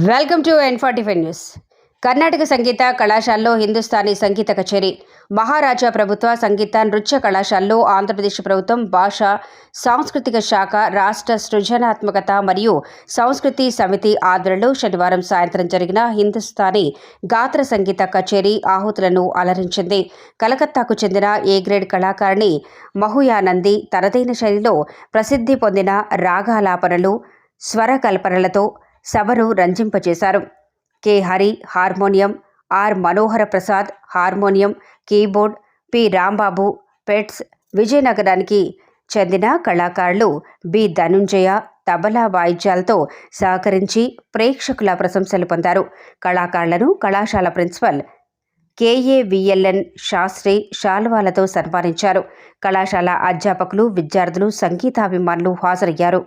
Welcome to N forty five news. Carnatic సంగీత కళాశాలలో హిందుస్థానీ సంగీత కచేరీ. మహారాజా ప్రభుత్వ సంగీత నృత్య కళాశాలలో ఆంధ్రప్రదేశ్ ప్రభుత్వం భాష సాంస్కృతిక శాఖ రాష్ట్ర సృజనాత్మకత మరియు సంస్కృతి సమితి ఆధ్వర్యంలో శనివారం సాయంత్రం జరిగిన హిందుస్థానీ గాత్ర సంగీత కచేరీ ఆహుతులను అలరించింది. కలకత్తాకు చెందిన ఏ గ్రేడ్ కళాకారిణి మహుయానంది తనదైన శైలిలో ప్రసిద్ధి పొందిన రాగాలాపనలు స్వరకల్పనలతో సభను రంజింపజేశారు. K. Hari harmonium. R. Manohara Prasad harmonium. Keyboard. P. Rambabu pets. విజయనగరానికి చెందిన కళాకారులు బి. ధనుంజయ తబలా వాయిద్యాలతో సహకరించి ప్రేక్షకుల ప్రశంసలు పొందారు. కళాకారులను కళాశాల ప్రిన్సిపల్ కేఏవిఎల్ఎన్ శాస్త్రి శాల్వాలతో సన్మానించారు. కళాశాల అధ్యాపకులు విద్యార్థులు సంగీతాభిమానులు హాజరయ్యారు.